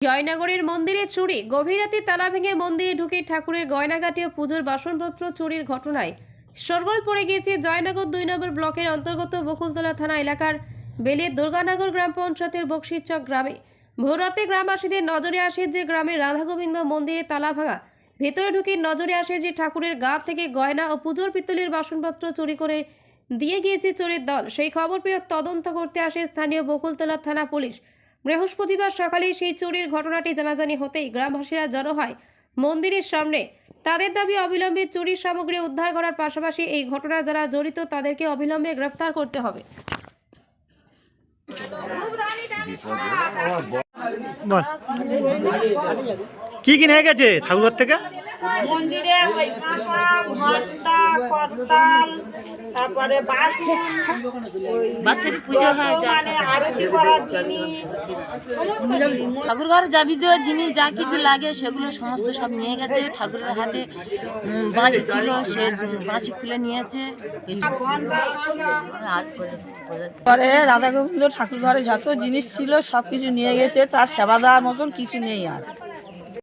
জয়নগরের মন্দিরে চুরি। গভীর রাতে তালা ভেঙে মন্দিরে ঢুকে ঠাকুরের গয়নাগাটি ও পুজোর বাসনপত্র চুরির ঘটনায় সরগোল পড়ে গিয়েছে জয়নগর দুই নম্বর ব্লকের অন্তর্গত বকুলতলা থানা এলাকার বেলিয়ে দুর্গানগর গ্রাম পঞ্চায়েতের বক্সিরচক গ্রামে। ভোররাতে গ্রামবাসীদের নজরে আসে যে গ্রামের রাধাগোবিন্দ মন্দিরে তালা ভাঙা। ভেতরে ঢুকে নজরে আসে যে ঠাকুরের গা থেকে গয়না ও পুজোর পিতলের বাসনপত্র চুরি করে দিয়ে গিয়েছে চোরের দল। সেই খবর পেয়ে তদন্ত করতে আসে স্থানীয় বকুলতলা থানা পুলিশ। বৃহস্পতিবার সকালেই সেই চুরির ঘটনাটি জানাজানি হতেই গ্রামবাসীরা জড়ো হয় মন্দিরের সামনে। তাদের দাবি অবিলম্বে চুরির সামগ্রী উদ্ধার করার পাশাপাশি এই ঘটনা যারা জড়িত তাদেরকে অবিলম্বে গ্রেফতার করতে হবে। কি কি নিয়ে গেছে ঠাকুরঘর থেকে? মন্দিরে ওই কাঁসা করতাল তারপরে মানে আরতি করার জিনিস সমস্ত জিনিস। জিনিস যা কিছু লাগে সেগুলো সমস্ত সব নিয়ে গেছে। ঠাকুরের হাতে বাঁশি ছিল সে বাঁশি খুলে নিয়েছে। পরে কাঁসা আর করে- করে- ঘরে রাধা গোবিন্দ ঠাকুর ঘরে যত জিনিস ছিল সব কিছু নিয়ে গেছে। তার সেবা দেওয়ার মতন কিছু নেই আর।